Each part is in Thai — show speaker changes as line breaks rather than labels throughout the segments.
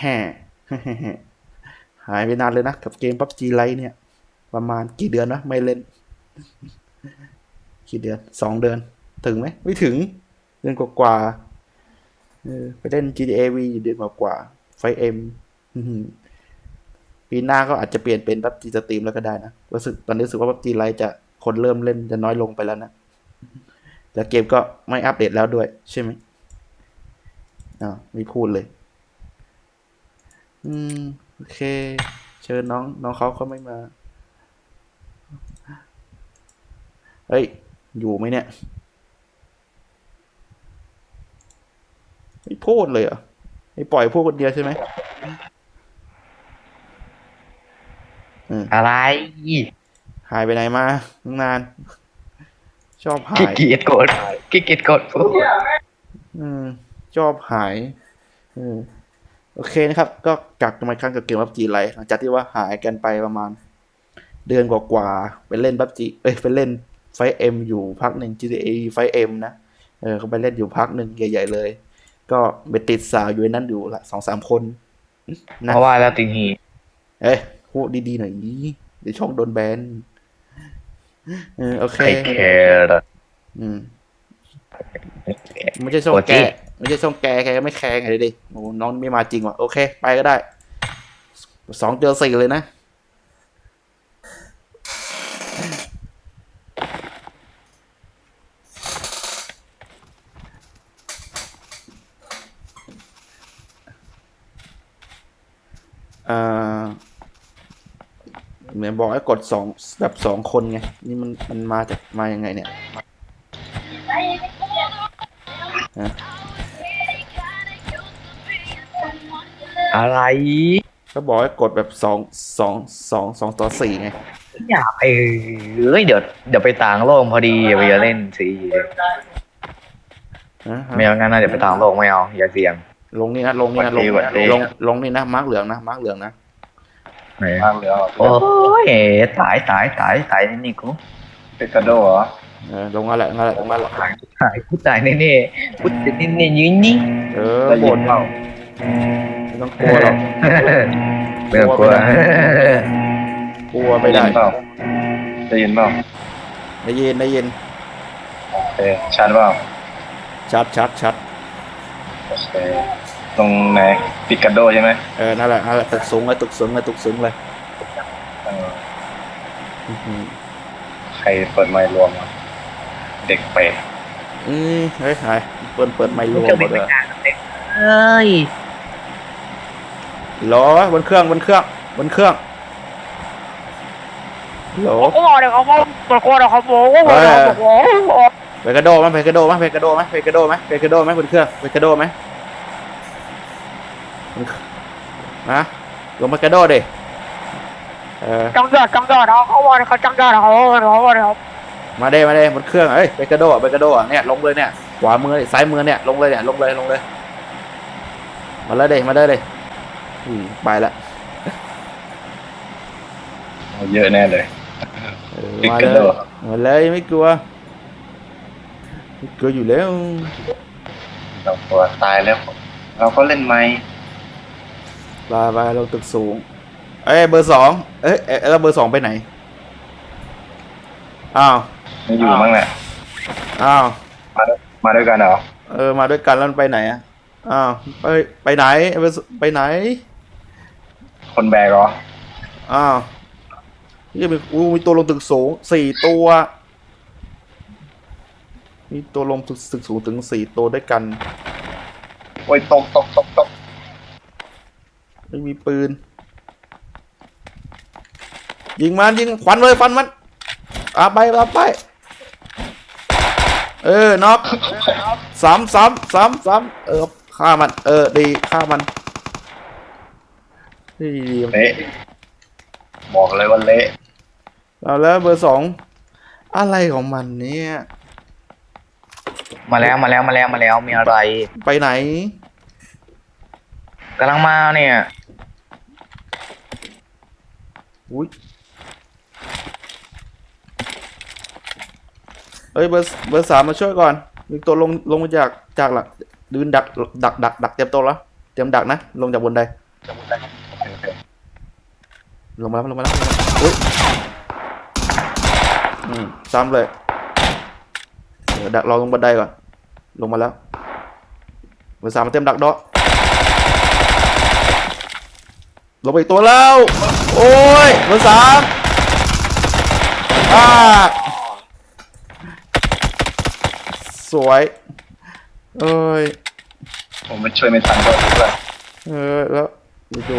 แฮ่หายไปนานเลยนะกับเกม PUBG Lite เนี่ย ประมาณกี่เดือนนะไม่เล่น กี่เดือนสองเดือน ถึงไหมไม่ถึง เดือนกว่าๆไปเล่น GTA V อยู่เดือนกว่าๆไฟเอ็มปีหน้าก็อาจจะเปลี่ยนเป็น PUBG Stream แล้วก็ได้นะรู้สึกตอนนี้รู้สึกว่า PUBG Lite จะคนเริ่มเล่นจะน้อยลงไปแล้วนะแล้วเกมก็ไม่อัปเดตแล้วด้วย ใช่ไหมอ่าไม่พูดเลย อืม โอเค เชิญน้อง น้องเขาเขาไม่มา เฮ้ย อยู่ไหมเนี่ย ไม่พูดเลยเหรอไม่ปล่อยพูดคนเดียวใช่ไหมอืม
อะไร
หายไปไหนมาตั้งนาน ชอบหา
ขี้
ย
เกียจกดขี้เกียจกดปุ๊บ
อืมชอบหาย อืม โอเคนะครับ ก็กลับมาอีกครั้งกับเกม PUBG ไลท์หลังจากที่ว่าหายกันไปประมาณ เดือนกว่าๆไปเล่น PUBG เอ้ยไปเล่นไฟเอ็มอยู่พักหนึ่ง GTA ไฟเอ็มนะเออเขาไปเล่นอยู่พักหนึ่งใหญ่ ๆ เลย ก็ไปติดสาวอยู่ในนั้นอยู่ละสองสามคนนะ
เพราะว่าแล้วติงฮี
เอ้ยพูดดีๆหน่อยอีเดี๋ยวช่องโดนแบนเออโอเค
ใครแคร์ล่ะ
อืมไม่ใช่ช่อง
โอเค
แก ไม่ใช่ช่องแกแกก็ไม่แคร์ไงดิโอ้น้องไม่มาจริงว่ะโอเค ไปก็ได้สองเจอสี่เลยนะ เอ่อเหมือนบอกให้กดสองแบบสองคนไง นี่มันมันมาจากมายังไงเนี่ยนะ
อะไร
ก็บอกให้กดแบบสองสองสองสองต่อสี่ไง
อย่าไปเอ้ยเดี๋ยวเดี๋ยวไปต่างโลกพอดีอย่าไปเล่นสิ
นะฮะ
ไม่เอางั้นนะเดี๋ยวไปต่างโลกไม่เอาอย่าเสี่ยง
ลงนี่นะลงนี่นะลง
หวัดดี
ลงลงนี่นะมาร์กเหลืองนะมาร์กเหลืองนะ
มากเลยอะ
โอ้ยตายตายตายตายนี่นี่กู
เป็นกระโดดเหรอ
เออลงมาแหละลงมาแหละลงมาแหละ
ตายตายกูตายแน่แน่ๆกูจะนี่นี่ยืนนี่
เออ
ได้ยิ
บ่
น
น
เปล่า
ไม่ ต้องกลัวหรอก
ไม่ต้องกลัว
กลัวไม่ได้
ยินเปล่าได้ยินเปล่า
ได้ยินได้ยิน
โอเคชัดเปล่า
ชัดชัดชัด
โอเคตรงไหนปิดกระโดดใช่ไหม
เออนั่นแหละนั่นแหละตึกสูงเลยตึกสูงเลยตึกสูงเลย
เออ
อื้อหือ
ใครเปิดไมค์รวมอะเด็กเปรต
อืมเฮ้ยหายเปิดเปิดไมค์รวม
จะ
หม
ไม่
ด
ไป
เลย
ต่างเลย เอ้ย
รอบนเครื่องบนเครื่องบนเครื่องโหล
โอ้เดี๋ยวเขาบอกตัวโคตรเขาบอกว่าโอ้โห
เพกระโดดไหมเพกระโดดไหมเพกระโดดไหมเพกระโดดไหมเพกระโดดไหมบนเครื่องเพกระโดดไหมนะลงมากระโดดดิเออ
จังเกิดจังเกิดเขาเขาบอกเขาจังเกิดเขาเขาบอกเขา
มาเด้มาเด้บนเครื่องเอ้ยไปกระโดดไปกระโดดเนี่ยลงเลยเนี่ยขวามือซ้ายมือเนี่ยลงเลยเนี่ยลงเลยลงเลย มาเลยเด้มาเลยเด้ อืมไปละ
เอาเยอะแน่เลย
เออ
ปิด
มากเล
ระ
ย
โดด
มาเลยไม่กลัวไม่กลัวอยู่แล้ว
เราตัวตายแล้ว เราก็เล่นไม้
ไปไปลงตึกสูง เอ้ยเบอร์สองเอ้ยเอ้ยแล้วเบอร์สองไปไหนอ้าว
ไม่อยู่มั้งแหละ
อ้าว
มาด้วยมาด้วยกันเหรอ
เออมาด้วยกันแล้วมันไปไหนอะอ้าวไปไปไหนเบอร์สไปไหน
คนแบกเหรอ
อ้าวนี่มีอู้มีตัวลงตึกสูงสี่ตัว มีตัวลงตึกตึกสูงถึงสี่ตัวด้วยกัน
โอ้ยตกตกตกตก
ไม่มีปืน ยิงมันยิงฟันเลยฟันมันอาไปอาไป เออน็อกสามสามสามสามเออฆ่ามัน เออดีฆ่ามัน ดีดี
เละบอกเลยว่าเละ
เอาแล้วเบอร์สองอะไรของมันเนี่ย
มาแล้วมาแล้วมาแล้วมาแล้วมีอะไร
ไปไหน
กำลังมาเนี่ย
อุ้ยเอ้ยเบอร์เบอร์สามมาช่วยก่อนมีตัวลงลงมาจากจากหลักดืนดักดักดักดักเต็มตัวแล้วเตรียมดักนะลงจากบนได
โอเคโอเค
ลงมาแล้วลงมาแล้วลงมาแล้วอุ้ยอืมซ้ำเลยเดี๋ยวดักรอลงบันไดก่อน ลงมาแล้วเบอร์สามมาเต็มดักเดาะลงไปอีกตัวแล้ว โอ้ยเบอร์สามอ่าสวย เอ้ย
ผมมันช่วยไม่ทันก็รู้ว่า
เออแล้วดูดู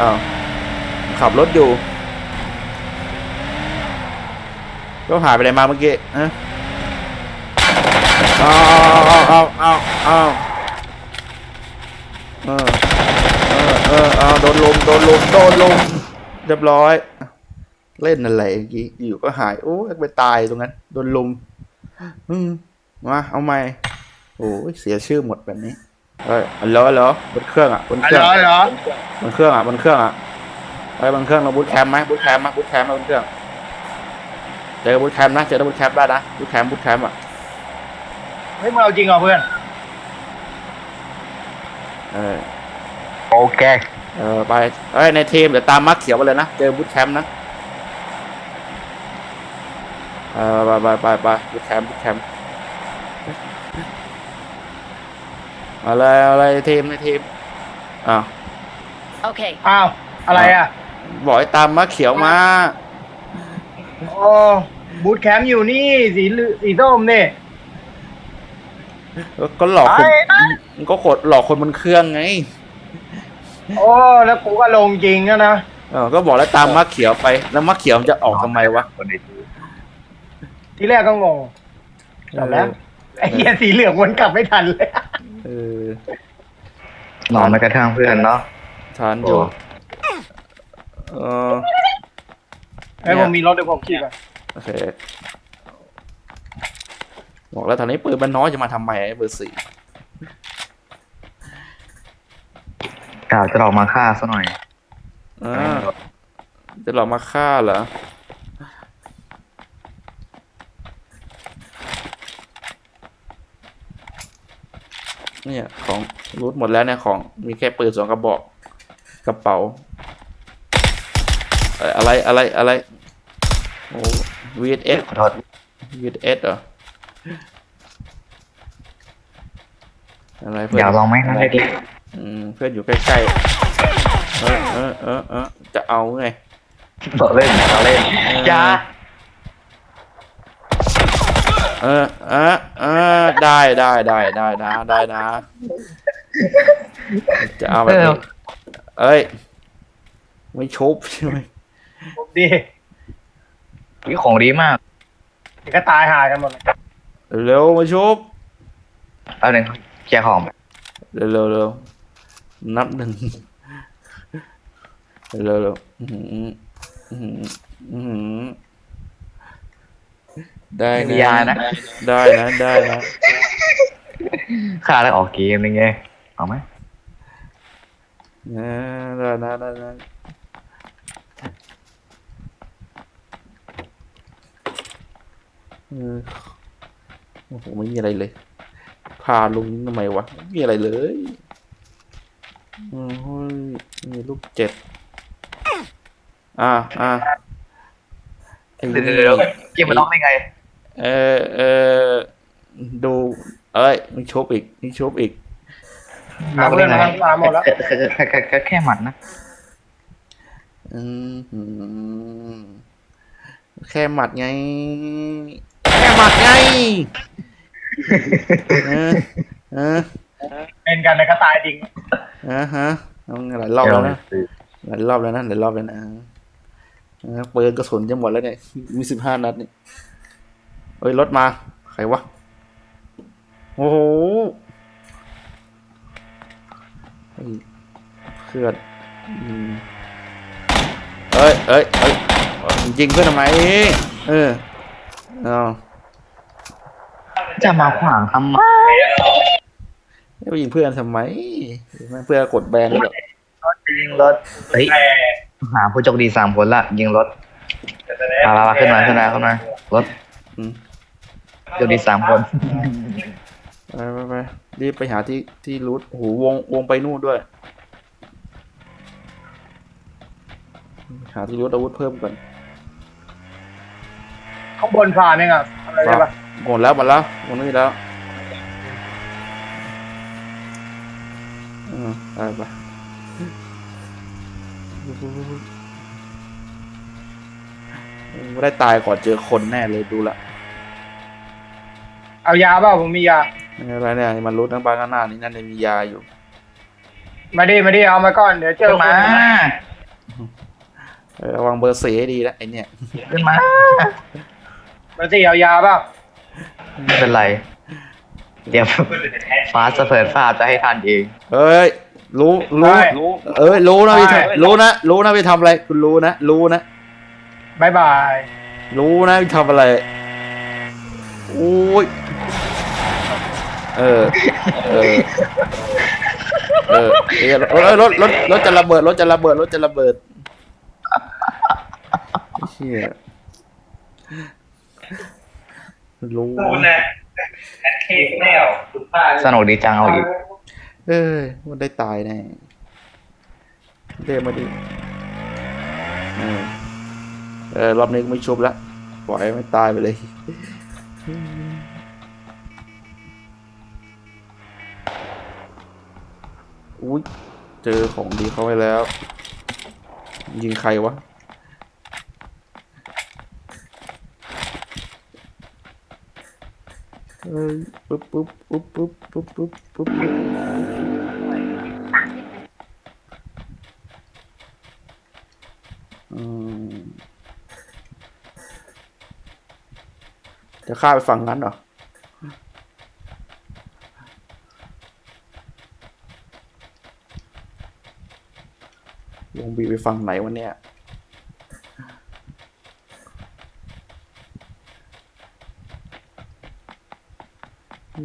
อ้าว ขับรถอยู่ก็หายไปไหนมาเมื่อกี้ฮะเอาเอาเอาเอาเอาเออเออเออเอาโดนลมโดนลมโดนลมเรียบร้อย เล่นอะไรเมื่อกี้อยู่ก็หายโอ้ยไปตายตรงนั้น โดนลมอืมมาเอาใหม่โอ้ยเสียชื่อหมดแบบนี้เฮ้ยฮัลโหลฮัลโหลบนเครื่องอะบนเค
เห
รื่
ร
อง
อเหรอบ
นเครื่องอะบนเครื่องอะ ไปบนเครื่องเราบูทแคมป์ไหมบูทแคมป์ไหมบูทแคมป์ไหมบนเครื่องเจอบูทแคมป์นะเจอบูทแคมป์ได้นะบูทแคมป์บูทแคมป์อะ
เฮ้ยมึงเอาจริงเหรอเพื่อน
เออ
โอเค
เออไปเอ้ยในทีมเดี๋ยวตามมาร์คเขียวไปเลยนะเจอบูทแคมป์นะเออไปไปไปไปบูทแคมป์บูทแคมป์อะไรอะไรทีมในทีมอ้าว
Okay.
อ้าว อะไรอะ
บอกให้ตามมาร์คเขียวมา
โอ้บูทแคมป์อยู่นี่สีเหลืสีส้มนี่
ก็หลอกคน
ไปไป
ก็กดหลอกคนบนเครื่องไง
โอ้แล้วกูก็ลงจริงอะนะ
เออก็บอกแล้วตามมะเขียวไป แล้วมะเขียวมันจะออกทำไมวะ
คนในที
ทีแรกก็งงแต่แล้ว ไอ้เหี้ยสีเหลืองวนกลับไม่ทันเลย
เออ
นอนไม่กระทั่งเพื่อนเนาะ
ทานอยู่ เออ
ไอ้ผมมีรถเดี๋ยวผมขี่ไป
โอเค บอกแล้วตอนนี้ปืนมันน้อยจะมาทำไมไอ้เบอร์สี่
กล่าวจะออกมาฆ่าซะหน่อย
อ่าจะหลอกมาฆ่าเหรอ เนี่ย ของรูทหมดแล้วเนี่ยของมีแค่ปืนสองกระบอก กระเป๋าเอ่ออะไรอะไรอะไรโอ้ VSS
ขอโทษ
VSS เหรออะไรเพื่อ
อยาก
น
ลองไหมนั่นเล็ก
อืมเพื่อนอยู่ใกล้ๆเออเออเออเออจะเอาไง
ๆบอกเล่นบอกเล่นจ้า
เออเออเออได้ได้ได้ได้นะได้นะ จะเอาแบบนี้เอ้ย ไม่ชุบใช่ไหม
ดี
วิของดีมาก
เดี๋ยวก็ตายหากันหมดเลย
เร็วมาชุบ
เอาหนึ่งเคลียร์ของ
เร็วเร็วเร็วนับหนึ่งเร็วเร็วอื้อหืออื้อหืออื้อหือได้
มียานะ
ได้นะได้นะ
ฆ่าแล้วออกเกมยังไงเอาไหม
เออได้นะได้นะเออ โอ้โหไม่มีอะไรเลย พาลุงทำไมวะไม่มีอะไรเลยโอ้ยมีลูกเจ็ดอ่าอ่าไอ้
เดี๋ยว
นี่
เดี๋ยวเกมมันล็อกได้ไง
เออเออดู เอ้ยมึงชบอีกมึงชบอีก
หาเพื่อนมาทั้งตามหมดแล้ว
แค่แค่แค่แค่แค่แค่หมัดนะ
อืมหืมแค่หมัดไง แค่หมัดไงเออเออ
เป็นกันในกระตายจริง
เออฮะเอาหลายรอบแล้วนะหลายรอบแล้วนะหลายรอบแล้วนะเออปืนกระสุนจะหมดแล้วเนี่ย มีสิบห้านัดเนี่ยเฮ้ยรถมา ใครวะ โอ้โหเฮ้ยเพื่อนอืมเอ้ยเอ้ยเอ้ยยิงเพื่อนทำไม เออ เอา
จะมาขวางทำไม
ไปยิงเพื่อนทำไม เพื่อนกดแบนแล้ว
ยิงรถเฮ้ยหาผู้โชคดีสามคนละยิงรถมามามาขึ้นมาขึ้นมาขึ้นมารถ
อืม
โชคดีสามคน
ไปไปไปรีบไปหาที่ที่รูทโอ้โหวงวงไปนู่นด้วย หาที่รูทอาวุธเพิ่มก่อน
ข้างบนผ่านเองอะอะไรได้ปะ
หมดแล้วหมดแล้วหมดนี่แล้วอืมไปไปไม่ได้ตายก่อนเจอคนแน่เลยดูละ
เอายาเปล่าผมมียา
ไม่เป็นไรเนี่ยมันรู้ทั้งบ้านข้างหน้านี่นั่นเลยมียาอยู่
มาดิมาดิเอามาก่อนเดี๋ยวเจอ
ขึ้นมา
คน
เออระวังเบอร์เสีให้ดีนะไอเนี่ย
ขึ้นมา
มาสิเอายาเปล่า
ไม่เป็นไร เดี๋ยวฟ้าจะเปิดฟ้าจะให้ทันเอง
เอ้ย รู้รู้เอ้ยรู้นะพี่ทำรู้นะรู้นะพี่ทำอะไร คุณรู้นะรู้นะ
บายบาย
รู้นะพี่ทำอะไรโอ้ยเออเออเออเออรถรถรถรถจะระเบิดรถจะระเบิดรถจะระเบิดเชี่ย รู้
คุณนะแอดเคกแนวคุณป้า
สนุกดีจังเอาอีก
เอ้ยมันได้ตายแน่เรียกมาดิเออเออรอบนี้กูไม่ชุบแล้วปล่อยให้มันตายไปเลยอุ้ยเจอของดีเข้าไปแล้ว ยิงใครวะ ปุ๊บปุ๊บปุ๊บปุ๊บปุ๊บปุ๊บปุ๊บจะข้าไปฝั่งนั้นเหรอลงบีไปฝั่งไหนวันเนี้ย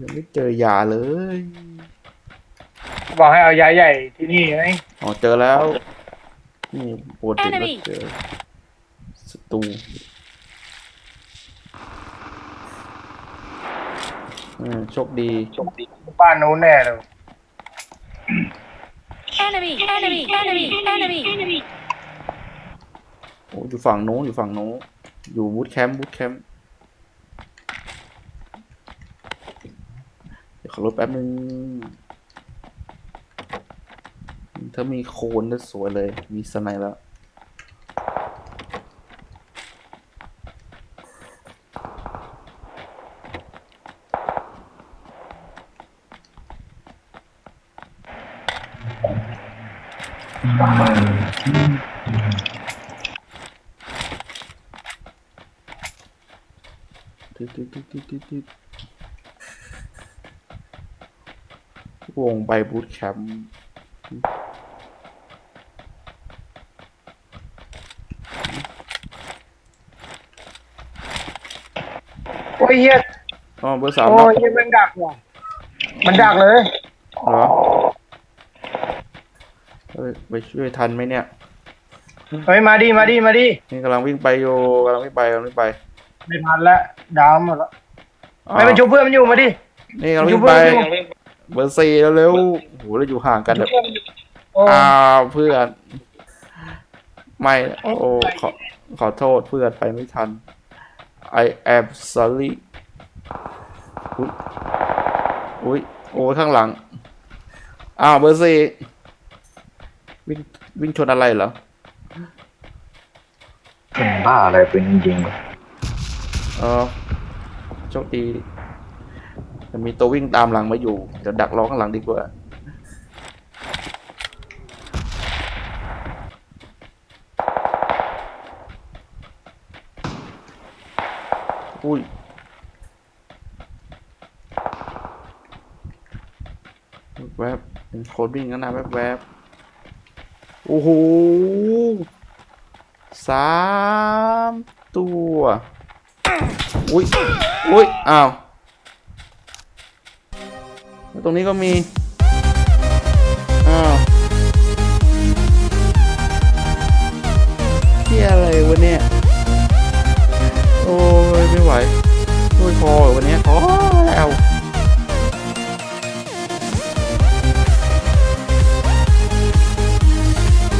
ยังไม่เจอยาเลย
บอกให้เอายาใหญ่ที่นี่ไง
อ๋อเจอแล้ว นี่ปวดติดแล้ว
Enemy
เจอศัตรูอืมโชคดี
บ้านนู้นแน่เลย
Enemy! Enemy! Enemy! Enemy!
โอ้อยู่ฝั่งโน้นอยู่ฝั่งโน้นอยู่บูธแคมป์บูธแคมป์เดี๋ยว ขอรถแป๊บนึง ถ้ามีโคนจะสวยเลย มีสไนแล้ว ตึ๊ดตึ๊ดตึ๊ดตึ๊ดตึ๊ดตึ๊ด วงไปบูธแคมป์
โอ้ยเฮีย
อ๋อเบอร์สาม
โอ้
เนาะ
ยเฮียมันดักว่ะมันดักเลย
เหรอเฮ้ยไปช่วยทันไหมเนี่ย
เฮ้ยมาดิมาดิมาดิ
นี่กำลังวิ่งไปโยกำลังวิ่งไปกำลังวิ่งไป
ไม่ทันแล้วดาวหมดแล้ว
อ้าว
ไม่เป็นชุบเพื่อนมันอยู่มาดิ
นี่กำลังวิ่งไป เบอร์สี่เร็วๆโอ้โหเราอยู่ห่างกันแบบ
โอ้
อ้าวเพื่อน ไม่โอ้ขอขอโทษเพื่อนไปไม่ทัน I am sorry อุ้ยอุ้ยโอ้ข้างหลัง อ้าวเบอร์สี่วิ่งวิ่งชนอะไรเหรอ
เป็นบ้าอะไรเป็นจริง
เออโชคดี จะมีตัววิ่งตามหลังมาอยู่ เดี๋ยวดักรอข้างหลังดีกว่า อุ้ยแวบเป็นคนวิ่งกันนะแวบแวบๆโอ้โหสามตัว อุ้ยอุ้ยอ้าว ตรงนี้ก็มีอ้าวที่อะไรวะเนี่ย โอ้ยไม่ไหวโอ้ยพอวันนี้โอ้แล้ว